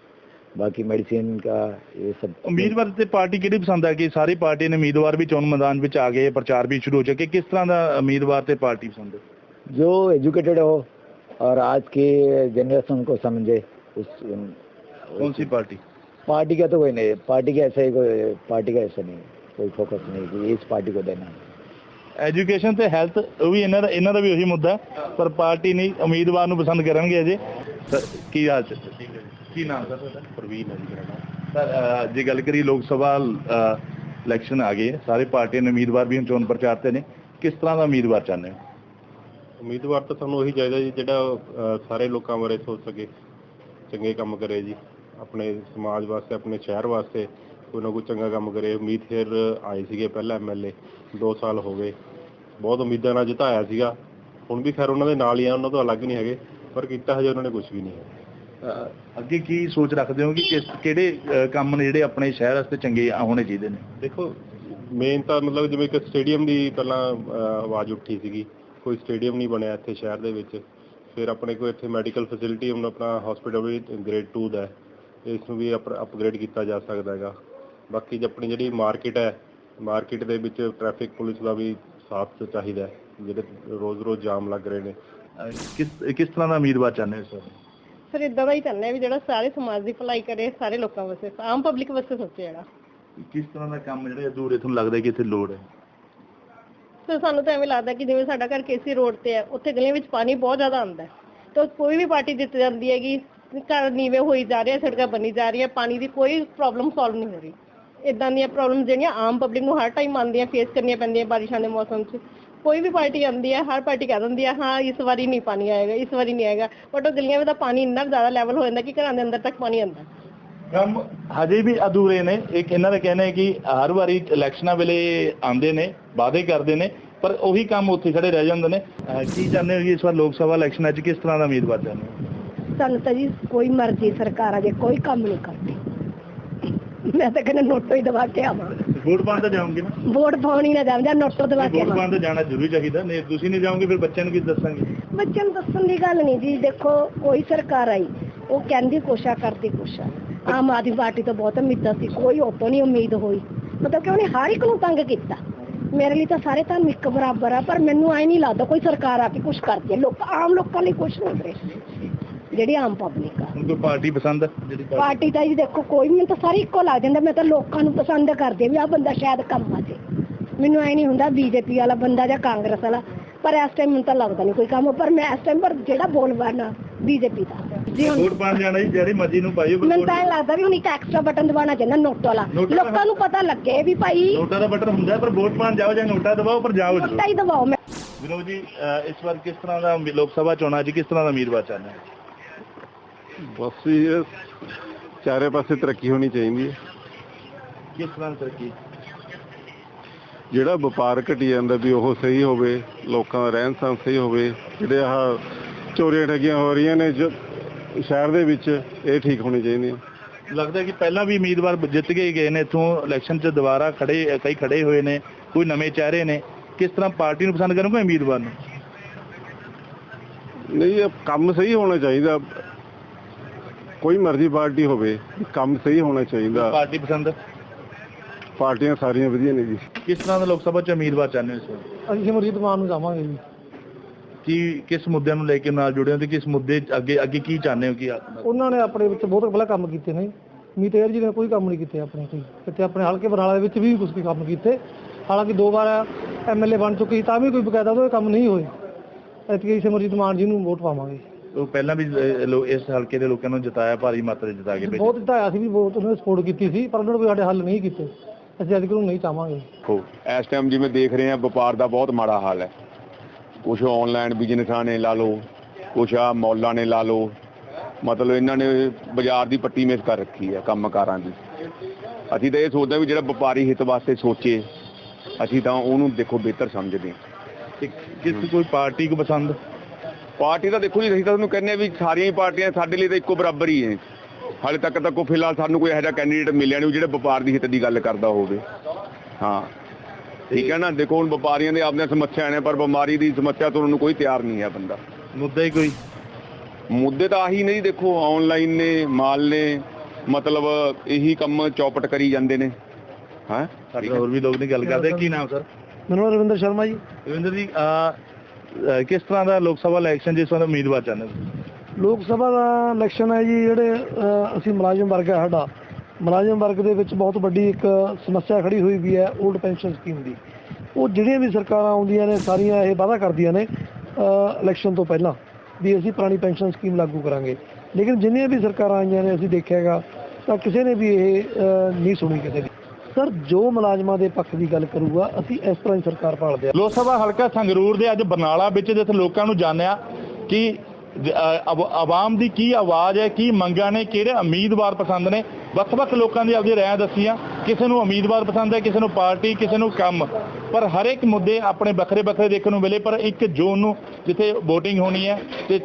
[SPEAKER 9] बाकी मेडिसिन का ये सब
[SPEAKER 1] ਉਮੀਦਵਾਰ ਤੇ ਪਾਰਟੀ ਕਿਹੜੀ ਪਸੰਦ ਹੈ ਕਿ ਸਾਰੀ ਪਾਰਟੀ ਨੇ ਉਮੀਦਵਾਰ ਵੀ ਚੋਣ ਮੈਦਾਨ ਵਿੱਚ ਆ ਗਏ ਪ੍ਰਚਾਰ ਵੀ ਸ਼ੁਰੂ ਹੋ ਚੁੱਕੇ ਕਿਸ ਤਰ੍ਹਾਂ ਦਾ ਉਮੀਦਵਾਰ ਤੇ ਪਾਰਟੀ ਪਸੰਦ ਹੈ
[SPEAKER 9] जो एजुकेटेड हो और आज के जनरेशन को समझे उस
[SPEAKER 1] कौन सी पार्टी
[SPEAKER 9] पार्टी का तो कोई नहीं पार्टी का ऐसा ही कोई पार्टी का ऐसा नहीं कोई फोकस नहीं कि इस पार्टी को देना
[SPEAKER 1] ਐਜੂਕੇਸ਼ਨ ਤੇ ਹੈਲਥ ਉਹ ਵੀ ਇਹਨਾਂ ਦਾ ਇਹਨਾਂ ਦਾ ਵੀ ਉਹੀ ਮੁੱਦਾ ਹੈ, ਪਰ ਪਾਰਟੀ ਨਹੀਂ ਉਮੀਦਵਾਰ ਨੂੰ ਪਸੰਦ ਕਰਨਗੇ ਅਜੇ ਸਰ, ਕੀ ਹਾਲ ਚ ਕੀ ਨਾਮ ਸਰ ਤੁਹਾਡਾ ਪ੍ਰਵੀਨ ਹੈ ਜੀ ਮੇਰਾ ਨਾਮ ਸਰ ਅਹ, ਜੇ ਗੱਲ ਕਰੀ ਲੋਕ ਸਭਾ ਇਲੈਕਸ਼ਨ ਆ ਗਏ ਸਾਰੇ ਪਾਰਟੀਆਂ ਦੇ ਉਮੀਦਵਾਰ ਵੀ ਹੁਣ ਚੋਣ ਪ੍ਰਚਾਰ ਤੇ ਨੇ ਕਿਸ ਤਰ੍ਹਾਂ ਦਾ ਉਮੀਦਵਾਰ ਚਾਹੁੰਦੇ ਹੋ
[SPEAKER 10] ਉਮੀਦਵਾਰ ਤਾਂ ਸਾਨੂੰ ਉਹੀ ਚਾਹੀਦਾ ਜੀ ਜਿਹੜਾ ਅਹ, ਸਾਰੇ ਲੋਕਾਂ ਬਾਰੇ ਸੋਚ ਸਕੇ ਚੰਗੇ ਕੰਮ ਕਰੇ ਜੀ ਆਪਣੇ ਸਮਾਜ ਵਾਸਤੇ ਆਪਣੇ ਸ਼ਹਿਰ ਵਾਸਤੇ ਕੋਈ ਨਾ ਕੋਈ ਚੰਗਾ ਕੰਮ ਕਰੇ। ਉਮੀਦ ਫਿਰ ਆਏ ਸੀਗੇ ਪਹਿਲਾਂ ਐਮਐਲਏ 2 ਸਾਲ ਹੋ ਗਏ। ਬਹੁਤ ਉਮੀਦਾਂ ਨਾਲ ਜਿਤਾਇਆ ਸੀਗਾ। ਹੁਣ ਵੀ ਖੈਰ ਉਹਨਾਂ ਦੇ ਨਾਲ ਹੀ ਆ ਉਹਨਾਂ ਤੋਂ ਅਲੱਗ ਨਹੀਂ ਹੈਗੇ ਪਰ ਕੀਤਾ ਹਜੇ ਉਹਨਾਂ ਨੇ ਕੁਝ ਵੀ ਨਹੀਂ ਹੈ
[SPEAKER 1] ਅਹ, ਅੱਗੇ ਕੀ ਸੋਚ ਰੱਖਦੇ ਹੋ ਕਿ ਕਿਸ ਕਿਹੜੇ ਅਹ, ਕੰਮ ਨੇ ਜਿਹੜੇ ਆਪਣੇ ਸ਼ਹਿਰ ਵਾਸਤੇ ਚੰਗੇ ਹੋਣੇ ਚਾਹੀਦੇ ਨੇ?
[SPEAKER 10] ਦੇਖੋ ਮੇਨ ਤਾਂ ਮਤਲਬ ਜਿਵੇਂ ਕਿ ਸਟੇਡੀਅਮ ਦੀ ਪਹਿਲਾਂ ਅਹ, ਆਵਾਜ਼ ਉੱਠੀ ਸੀਗੀ। ਕੋਈ ਸਟੇਡੀਅਮ ਨਹੀਂ ਬਣਿਆ ਇੱਥੇ ਸ਼ਹਿਰ ਦੇ ਵਿੱਚ। ਫਿਰ ਆਪਣੇ ਕੋਲ ਇੱਥੇ ਮੈਡੀਕਲ ਫੈਸਿਲਿਟੀ ਹੁਣ ਆਪਣਾ ਹਸਪੀਟਲ ਵੀ ਗ੍ਰੇਡ 2 ਦਾ ਹੈ। ਇਸ ਨੂੰ ਵੀ ਅਪਗ੍ਰੇਡ ਕੀਤਾ ਜਾ ਸਕਦਾ ਹੈਗਾ। ਬਾਕੀ ਜੇ ਆਪਣੀ ਜਿਹੜੀ ਮਾਰਕੀਟ ਹੈ ਮਾਰਕੀਟ ਦੇ ਵਿੱਚ ਟ੍ਰੈਫਿਕ ਪੁਲਿਸ ਦਾ ਵੀ ਸਾਥ ਚਾਹੀਦਾ ਹੈ ਜਿਹੜੇ ਰੋਜ਼-ਰੋਜ਼ ਜਾਮ ਲੱਗ ਰਹੇ ਨੇ।
[SPEAKER 1] ਕਿਸ ਕਿਸ ਤਰ੍ਹਾਂ ਦਾ ਉਮੀਦਵਾਰ ਚਾਹੁੰਦੇ ਹੋ ਸਰ?
[SPEAKER 11] ਸਰ ਇਦਾਂ ਦਾ ਹੀ ਚਾਹੁੰਦੇ ਆ ਵੀ ਜਿਹੜਾ ਸਾਰੇ ਸਮਾਜ ਦੀ ਭਲਾਈ ਕਰੇ ਸਾਰੇ ਲੋਕਾਂ ਵਾਸਤੇ ਆਮ ਪਬਲਿਕ ਵਾਸਤੇ ਸੋਚੇ ਜਿਹੜਾ।
[SPEAKER 1] ਕਿਸ ਤਰ੍ਹਾਂ ਦਾ ਕੰਮ ਜਿਹੜੇ ਅਧੂਰੇ ਤੁਹਾਨੂੰ ਲੱਗਦਾ ਕਿ ਇੱਥੇ ਲੋੜ ਹੈ?
[SPEAKER 11] ਸਰ ਸਾਨੂੰ ਤਾਂ ਐਵੇਂ ਲੱਗਦਾ ਕਿ ਜਿਵੇਂ ਸਾਡਾ ਘਰ ਕੇਸੀ ਰੋਡ ਤੇ ਹੈ, ਉੱਥੇ ਗਲੀਆਂ ਵਿੱਚ ਪਾਣੀ ਬਹੁਤ ਜ਼ਿਆਦਾ ਆਉਂਦਾ ਹੈ। ਤਾਂ ਕੋਈ ਵੀ ਪਾਰਟੀ ਜਿੱਤ ਜਾਂਦੀ ਹੈਗੀ, ਘਰ ਨੀਵੇਂ ਹੋਈ ਜਾ ਰਹੇ ਸੜਕਾਂ ਬਣੀ ਜਾ ਰਹੀਆਂ ਪਾਣੀ ਦੀ ਕੋਈ ਪ੍ਰੋਬਲਮ ਸੋਲਵ ਨਹੀਂ ਹੋ ਰਹੀ। ਇਦਾਂ ਦੀਆਂ ਪ੍ਰੋਬਲਮ ਜਿਹੜੀਆਂ ਆਮ ਪਬਲਿਕ ਨੂੰ ਹਰ ਟਾਈਮ ਆਉਂਦੀਆਂ ਫੇਸ ਕਰਨੀਆਂ ਪੈਂਦੀਆਂ ਬਾਰਿਸ਼ਾਂ ਦੇ ਮੌਸਮ 'ਚ। ਕੋਈ ਵੀ ਪਾਰਟੀ ਆਉਂਦੀ ਹੈ, ਹਰ ਪਾਰਟੀ ਕਹਿ ਦਿੰਦੀ ਹੈ, ਹਾਂ, ਇਸ ਵਾਰੀ ਨਹੀਂ ਪਾਣੀ ਆਏਗਾ, ਇਸ ਵਾਰੀ ਨਹੀਂ ਆਏਗਾ। ਬਟ ਉਹ ਗਲੀਆਂ ਵਿੱਚ ਤਾਂ ਪਾਣੀ ਇੰਨਾ ਜ਼ਿਆਦਾ ਲੈਵਲ ਹੋ ਜਾਂਦਾ ਕਿ ਘਰਾਂ ਦੇ ਅੰਦਰ ਤੱਕ ਪਾਣੀ ਆਉਂਦਾ।
[SPEAKER 1] ਕੰਮ ਹਜੇ ਵੀ ਅਧੂਰੇ ਨੇ। ਇੱਕ ਇਹਨਾਂ ਦਾ ਕਹਿਣਾ ਹੈ ਕਿ ਹਰ ਵਾਰੀ ਇਲੈਕਸ਼ਨਾਂ ਵੇਲੇ ਆਉਂਦੇ ਨੇ ਵਾਅਦੇ ਕਰਦੇ ਨੇ ਪਰ ਉਹੀ ਕੰਮ ਉੱਥੇ ਖੜੇ ਰਹਿ ਜਾਂਦੇ ਨੇ। ਅਹ ਕੀ ਚਾਹੁੰਦੇ ਹੋ ਜੀ ਇਸ ਵਾਰ ਲੋਕ ਸਭਾ ਇਲੈਕਸ਼ਨ ਅੱਜ ਕਿਸ ਤਰ੍ਹਾਂ ਦਾ ਉਮੀਦਵਾਰ ਚਾਹੁੰਦੇ ਹੋ?
[SPEAKER 11] ਸਾਨੂੰ ਤਾਂ ਜੀ ਕੋਈ ਮਰਜ਼ੀ ਸਰਕਾਰ ਆ ਜੇ ਕੋਈ ਕੰਮ ਨਹੀਂ ਕਰਦੀ। ਮੈਂ ਤਾਂ ਕਹਿੰਦਾ ਨੋਟੋ ਹੀ ਦਵਾ ਕੇ ਆਵਾਂ।
[SPEAKER 1] ਵੋਟ ਪਾਉਣ ਤਾਂ ਜਾਓਗੇ ਨਾ?
[SPEAKER 11] ਵੋਟ ਪਾਉਣੀ ਨਾ ਜਾਂ ਨੋਟੋ ਦਵਾ ਕੇ
[SPEAKER 1] ਵੋਟ
[SPEAKER 11] ਆਵਾਂ।
[SPEAKER 1] ਪਾਉਣ ਤਾਂ ਜਾਣਾ ਜ਼ਰੂਰੀ ਚਾਹੀਦਾ। ਨਹੀਂ ਤੁਸੀਂ ਨਹੀਂ ਜਾਓਗੇ ਫਿਰ ਬੱਚਿਆਂ ਨੂੰ ਕੀ ਦੱਸਾਂਗੇ?
[SPEAKER 11] ਬੱਚਿਆਂ ਨੂੰ ਦੱਸਣ ਦੀ ਗੱਲ ਨਹੀਂ ਜੀ। ਦੇਖੋ ਕੋਈ ਸਰਕਾਰ ਆਈ ਉਹ ਕਹਿੰਦੀ ਕੋਸ਼ਾ ਕਰਦੀ ਕੋਸ਼ਾ। ਆਮ ਆਦਮੀ ਪਾਰਟੀ ਤੋਂ ਬਹੁਤ ਉਮੀਦਾਂ ਸੀ ਕੋਈ ਉਤੋਂ ਨਹੀਂ ਉਮੀਦ ਹੋਈ। ਮਤਲਬ ਕਿ ਉਹਨੇ ਹਰ ਇੱਕ ਨੂੰ ਤੰਗ ਕੀਤਾ। ਮੇਰੇ ਲਈ ਤਾਂ ਸਾਰੇ ਤਾਂ ਇੱਕ ਬਰਾਬਰ ਆ ਪਰ ਮੈਨੂੰ ਐ ਨਹੀਂ ਲੱਗਦਾ ਕੋਈ ਸਰਕਾਰ ਆ ਕੇ ਕੁਝ ਕਰਦੀ ਹੈ। ਲੋਕ ਆਮ ਲੋਕਾਂ ਲਈ ਕੁਝ ਨਹੀਂ ਕਰੇ ਜਿਹੜੀ ਆਮ ਪਬਲਿਕ ਆ।
[SPEAKER 1] ਕੋਈ ਪਾਰਟੀ ਪਸੰਦ ਜਿਹੜੀ ਪਾਰਟੀ
[SPEAKER 11] ਦਾ ਜੀ ਦੇਖੋ ਕੋਈ ਮੈਨੂੰ ਤਾਂ ਸਾਰੇ ਇੱਕੋ ਲੱਗ ਜਾਂਦਾ। ਮੈਂ ਤਾਂ ਲੋਕਾਂ ਨੂੰ ਪਸੰਦ ਕਰਦੀ ਵੀ ਆ ਬੰਦਾ ਸ਼ਾਇਦ ਕੰਮ ਆ ਜੇ। ਮੈਨੂੰ ਐ ਨਹੀਂ ਹੁੰਦਾ ਬੀਜੇਪੀ ਵਾਲਾ ਬੰਦਾ ਜਾਂ ਕਾਂਗਰਸ ਵਾਲਾ। ਪਰ ਇਸ ਟਾਈਮ ਮੈਨੂੰ ਤਾਂ ਲੱਗਦਾ ਨਹੀਂ ਕੋਈ ਕੰਮ ਪਰ ਮੈਂ ਇਸ ਟਾਈਮ ਪਰ ਜਿਹੜਾ ਬੋਲ ਬਾਣਾ
[SPEAKER 12] ਬੀਜੇਪੀ ਦਾ। ਜੀ ਹੁਣ
[SPEAKER 1] ਵੋਟ ਪਾਣ ਜਾਣਾ ਜੀ ਜਿਹੜੀ ਮਰਜ਼ੀ ਨੂੰ ਪਾਈਓ ਪਰ
[SPEAKER 12] ਮੈਨੂੰ
[SPEAKER 1] ਵੋਟ-
[SPEAKER 12] ਤਾਂ ਲੱਗਦਾ ਵੀ ਹੁਣ ਇੱਕ ਐਕਸਟਰਾ ਬਟਨ ਦਬਾਉਣਾ ਚਾਹੀਦਾ ਨੋਟ ਵਾਲਾ।
[SPEAKER 1] ਨੋਟ ਵਾਲਾ?
[SPEAKER 12] ਲੋਕਾਂ ਨੂੰ ਪਤਾ ਲੱਗੇ ਵੀ ਭਾਈ
[SPEAKER 1] ਨੋਟਾਂ ਦਾ ਬਟਨ ਹੁੰਦਾ ਹੈ, ਪਰ ਵੋਟ ਪਾਣ ਜਾਓ ਜਾਂ ਨੋਟਾ ਦਬਾਓ ਪਰ ਜਾਓ ਜ਼ਰੂਰ।
[SPEAKER 12] ਨੋਟਾ ਹੀ ਦਬਾਓ ਮੈਂ
[SPEAKER 1] ਵਿਨੋਦ ਜੀ ਇਸ ਵਾਰ ਕਿਸ ਤਰ੍ਹਾਂ ਦਾ ਲੋਕ ਸਭਾ ਚੋਣਾਂ 'ਚ ਕਿਸ ਤਰ੍ਹਾਂ ਦਾ ਉਮੀਦਵਾਰ ਚਾਹੁੰਦੇ ਹੋ?
[SPEAKER 10] ਬਸ ਇਹ ਚਾਰੇ ਪਾਸੇ ਤਰੱਕੀ ਹੋਣੀ ਚਾਹੀਦੀ ਹੈ।
[SPEAKER 1] ਕਿਸ ਤਰ੍ਹਾਂ ਦੀ ਤਰੱਕੀ?
[SPEAKER 10] ਜਿਹੜਾ ਵਪਾਰ ਘਟੀ ਜਾਂਦਾ ਵੀ ਉਹ ਸਹੀ ਹੋਵੇ ਲੋਕਾਂ ਦਾ ਰਹਿਣ ਸਹਿਣ ਸਹੀ ਹੋਵੇ ਜਿਹੜੇ ਆਹ ਚੋਰੀਆਂ ਠੱਗੀਆਂ ਹੋ ਰਹੀਆਂ ਨੇ ਜੋ ਸ਼ਹਿਰ ਦੇ ਵਿੱਚ ਇਹ ਠੀਕ ਹੋਣੀ ਚਾਹੀਦੀਆਂ
[SPEAKER 1] ਲੱਗਦਾ ਕਿ ਪਹਿਲਾਂ ਵੀ ਉਮੀਦਵਾਰ ਜਿੱਤ ਕੇ ਗਏ ਨੇ ਇੱਥੋਂ ਇਲੈਕਸ਼ਨ 'ਚ ਦੁਬਾਰਾ ਖੜੇ ਕਈ ਖੜੇ ਹੋਏ ਨੇ ਕੋਈ ਨਵੇਂ ਚਿਹਰੇ ਨੇ। ਕਿਸ ਤਰ੍ਹਾਂ ਪਾਰਟੀ ਨੂੰ ਪਸੰਦ ਕਰੋਗੇ ਉਮੀਦਵਾਰ ਨੂੰ?
[SPEAKER 10] ਨਹੀਂ ਇਹ ਕੰਮ ਸਹੀ ਹੋਣਾ ਚਾਹੀਦਾ। ਕੋਈ ਮਰਜ਼ੀ ਪਾਰਟੀ ਹੋਵੇ ਕੰਮ ਸਹੀ ਹੋਣਾ ਚਾਹੀਦਾ।
[SPEAKER 1] ਪਾਰਟੀ ਪਸੰਦ?
[SPEAKER 10] ਪਾਰਟੀਆਂ ਸਾਰੀਆਂ ਵਧੀਆ ਨੇ ਜੀ।
[SPEAKER 1] ਕਿਸ ਤਰ੍ਹਾਂ ਦਾ ਲੋਕ ਸਭਾ 'ਚ ਉਮੀਦਵਾਰ ਚਾਹੁੰਦੇ ਹੋ
[SPEAKER 13] ਅਸੀਂ ਸਿਮਰਜੀਤ ਮਾਨ ਨੂੰ ਚਾਹਾਂਗੇ ਜੀ।
[SPEAKER 1] ਕੀ ਕਿਸ ਮੁੱਦਿਆਂ ਨੂੰ ਲੈ ਕੇ ਨਾਲ ਜੁੜੇ ਹੋ ਤੇ ਕਿਸ ਮੁੱਦੇ 'ਚ ਅੱਗੇ ਅੱਗੇ ਕੀ ਚਾਹੁੰਦੇ ਹੋ ਕਿ ਆ-
[SPEAKER 13] ਉਹਨਾਂ ਨੇ ਆਪਣੇ ਵਿੱਚ ਬਹੁਤ ਪਹਿਲਾਂ ਕੰਮ ਕੀਤੇ ਨੇ। ਮੀਤੇਰ ਜੀ ਨੇ ਕੋਈ ਕੰਮ ਨਹੀਂ ਕੀਤੇ ਆਪਣੇ ਕੋਈ ਕਿਤੇ ਆਪਣੇ ਹਲਕੇ ਬਰਨਾਲਾ ਦੇ ਵਿੱਚ ਵੀ ਕੁਝ ਕੰਮ ਕੀਤੇ। ਹਾਲਾਂਕਿ ਦੋ ਵਾਰ ਐਮਐਲਏ ਬਣ ਚੁੱਕੀ ਸੀ, ਤਾਂ ਵੀ ਕੋਈ ਬਕਾਇਦਾ ਉਹਦੇ ਕੰਮ ਨਹੀਂ ਹੋਏ। ਐਤਕੀ ਸਿਮਰਜੀਤ ਮਾਨ ਜੀ ਨੂੰ ਵੋਟ ਪਾਵਾਂਗੇ।
[SPEAKER 1] ਉਹ ਪਹਿਲਾਂ ਵੀ ਅਹ, ਲੋ- ਇਸ ਹਲਕੇ ਦੇ ਲੋਕਾਂ ਨੂੰ ਜਿਤਾਇਆ ਭਾਰੀ ਮਾਤਰਾ 'ਚ ਜਿਤਾ ਕੇ ਭੇਜਿਆ।
[SPEAKER 13] ਬਹੁਤ ਜਿਤਾਇਆ ਸੀ ਵੀ ਬਹੁਤ ਉਹਨਾਂ ਨੇ ਸਪੋਰਟ ਕੀਤੀ ਸੀ ਪਰ ਉਹਨਾਂ ਨੇ ਕੋਈ ਸਾਡੇ ਹੱਲ ਨਹੀਂ ਕੀਤੇ। ਅਸੀਂ ਅੱਜ ਨੂੰ ਨਹੀਂ ਚਾਹਾਂਗੇ।
[SPEAKER 14] ਦੇਖੋ ਇਸ ਟਾਈਮ ਜਿਵੇਂ ਦੇਖ ਰਹੇ ਆ ਵਪਾਰ ਦਾ ਬਹੁਤ ਮਾੜਾ ਹਾਲ ਹੈ। ਕੁਝ ਆਨਲਾਈਨ ਬਿਜ਼ਨਸਾਂ ਨੇ ਲਾ ਲਓ ਕੁਝ ਆ ਮੌਲਾਂ ਨੇ ਲਾ ਲਓ। ਮਤਲਬ ਇਹਨਾਂ ਨੇ ਬਾਜ਼ਾਰ ਦੀ ਪੱਟੀ ਮਿਸ ਕਰ ਰੱਖੀ ਹੈ ਕੰਮਕਾਰਾਂ ਦੀ। ਅਸੀਂ ਤਾਂ ਇਹ ਸੋਚਦੇ ਹਾਂ ਵੀ ਜਿਹੜਾ ਵਪਾਰੀ ਹਿੱਤ ਵਾਸਤੇ ਸੋਚੇ ਅਸੀਂ ਤਾਂ ਉਹਨੂੰ ਦੇਖੋ ਬਿਹਤਰ ਸਮਝਦੇ ਹਾਂ।
[SPEAKER 1] ਤੇ ਕਿਸ ਕੋਈ ਪਾਰਟੀ ਕੋ ਪਸੰਦ?
[SPEAKER 14] ਪਾਰਟੀ ਤਾਂ ਦੇਖੋ ਜੀ ਅਸੀਂ ਤਾਂ ਤੁਹਾਨੂੰ ਕਹਿੰਦੇ ਆ ਵੀ ਸਾਰੀਆਂ ਹੀ ਪਾਰਟੀਆਂ ਸਾਡੇ ਲਈ ਤਾਂ ਇੱਕੋ ਬਰਾਬਰ ਹੀ ਹੈ। ਹਾਲੇ ਤੱਕ ਤਾਂ ਕੋਈ ਫਿਲਹਾਲ ਸਾਨੂੰ ਕੋਈ ਇਹੋ ਜਿਹਾ ਕੈਂਡੀਡੇਟ ਮਿਲਿਆ ਨਹੀਂ ਜਿਹੜਾ ਵਪਾਰ ਦੀ ਹਿੱਤ ਦੀ ਗੱਲ ਕਰਦਾ ਹੋਵੇ। ਹਾਂ। ਠੀਕ ਹੈ ਨਾ? ਦੇਖੋ ਹੁਣ ਵਪਾਰੀਆਂ ਦੇ ਆਪਣੀਆਂ ਸਮੱਸਿਆ ਨੇ ਪਰ ਬਿਮਾਰੀ ਦੀ ਸਮੱਸਿਆ ਤੋਂ ਉਹਨੂੰ ਕੋਈ ਤਿਆਰ ਨਹੀਂ ਹੈ ਬੰਦਾ।
[SPEAKER 1] ਮੁੱਦਾ ਹੀ ਕੋਈ?
[SPEAKER 14] ਮੁੱਦੇ ਤਾਂ ਆਹੀ ਨੇ ਜੀ ਦੇਖੋ ਆਨਲਾਈਨ ਨੇ ਮਾਲ ਨੇ ਮਤਲਬ ਇਹੀ ਕੰਮ ਚੌਪਟ ਕਰੀ ਜਾਂਦੇ ਨੇ। ਹਾਂ?
[SPEAKER 1] ਸਾਡੇ ਹੋਰ ਵੀ ਲੋਕ ਨੇ ਗੱਲ ਕਰਦੇ। ਆ। ਕੀ ਨਾਮ ਸਰ
[SPEAKER 13] ਮੈਨੂੰ ਰਵਿੰਦਰ ਸ਼ਰਮਾ ਜੀ।
[SPEAKER 1] ਰਵਿੰਦਰ ਜੀ ਅਹ, ਕਿਸ ਤਰ੍ਹਾਂ ਦਾ ਲੋਕ ਸਭਾ ਇਲੈਕਸ਼ਨ ਜਿਸ ਵਾਰ ਉਮੀਦਵਾਰ ਚਾਹੁੰਦੇ
[SPEAKER 13] ਲੋਕ ਸਭਾ ਦਾ ਇਲੈਕਸ਼ਨ ਹੈ ਜੀ ਜਿਹੜੇ ਅਸੀਂ ਮੁਲਾਜ਼ਮ ਵਰਗ ਹੈ ਸਾਡਾ। ਮੁਲਾਜ਼ਮ ਵਰਗ ਦੇ ਵਿੱਚ ਬਹੁਤ ਵੱਡੀ ਇੱਕ ਸਮੱਸਿਆ ਖੜੀ ਹੋਈ ਵੀ ਹੈ 올ਡ ਪੈਨਸ਼ਨ ਸਕੀਮ ਦੀ। ਉਹ ਜਿਹੜੀਆਂ ਵੀ ਸਰਕਾਰਾਂ ਆਉਂਦੀਆਂ ਨੇ, ਸਾਰੀਆਂ ਇਹ ਵਾਅਦਾ ਕਰਦੀਆਂ ਨੇ ਇਲੈਕਸ਼ਨ ਤੋਂ ਪਹਿਲਾਂ ਵੀ ਅਸੀਂ ਪੁਰਾਣੀ ਪੈਨਸ਼ਨ ਸਕੀਮ ਲਾਗੂ ਕਰਾਂਗੇ। ਲੇਕਿਨ ਜਿੰਨੀਆਂ ਵੀ ਸਰਕਾਰਾਂ ਆਈਆਂ ਨੇ, ਅਸੀਂ ਦੇਖਿਆਗਾ ਤਾਂ ਕਿਸੇ ਨੇ ਵੀ ਇਹ ਨਹੀਂ ਸੁਣੀ ਕਿਸੇ ਦੀ। ਸਰ, ਜੋ ਮੁਲਾਜ਼ਮਾਂ ਦੇ ਪੱਖ ਦੀ ਗੱਲ ਕਰੂਗਾ, ਅਸੀਂ ਇਸ ਤਰ੍ਹਾਂ ਹੀ ਸਰਕਾਰ ਪਾਲਦੇ ਹਾਂ।
[SPEAKER 1] ਲੋਕ ਸਭਾ ਹਲਕਾ ਸੰਗਰੂਰ ਦੇ ਅੱਜ ਬਰਨਾਲਾ ਵਿੱਚ, ਜਿੱਥੇ ਲੋਕਾਂ ਨੂੰ ਜਾਣਿਆ ਕਿ ਆਵਾਮ ਦੀ ਕੀ ਆਵਾਜ਼ ਹੈ, ਕੀ ਮੰਗਾਂ ਨੇ, ਕਿਹੜੇ ਉਮੀਦਵਾਰ ਪਸੰਦ ਨੇ ਵੱਖ-ਵੱਖ ਲੋਕਾਂ ਦੀ ਆਪਣੀ ਰਾਏ ਦੱਸੀਆਂ ਕਿਸੇ ਨੂੰ ਉਮੀਦਵਾਰ ਪਸੰਦ ਹੈ ਕਿਸੇ ਨੂੰ ਪਾਰਟੀ ਕਿਸੇ ਨੂੰ ਕੰਮ। ਪਰ ਹਰ ਇੱਕ ਮੁੱਦੇ ਆਪਣੇ ਵੱਖਰੇ ਵੱਖਰੇ ਦੇਖਣ ਨੂੰ ਮਿਲੇ। ਪਰ ਇੱਕ ਜੂਨ ਨੂੰ ਜਿੱਥੇ VOTING ਹੋਣੀ ਹੈ ਤੇ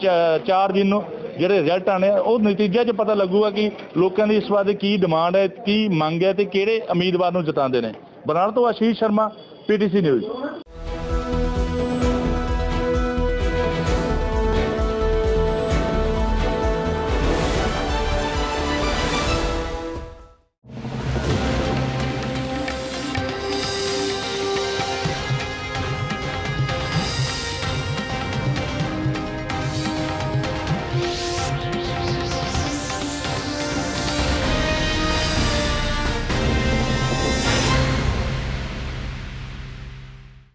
[SPEAKER 1] 4 ਦਿਨ ਨੂੰ ਜਿਹੜੇ ਰਿਜ਼ਲਟ ਆਣੇ ਆ, ਉਹ ਨਤੀਜੇ 'ਚ ਪਤਾ ਲੱਗੂਗਾ ਕਿ ਲੋਕਾਂ ਦੀ ਇਸ ਵਾਰ ਕੀ ਡਿਮਾਂਡ ਹੈ ਕੀ ਮੰਗ ਹੈ ਤੇ ਕਿਹੜੇ ਉਮੀਦਵਾਰ ਨੂੰ ਜਿਤਾਉਂਦੇ ਨੇ। ਬਰਨਾਲਾ ਤੋਂ ਆਸ਼ੀਸ਼ ਸ਼ਰਮਾ ਪੀਟੀਸੀ ਨਿਊਜ਼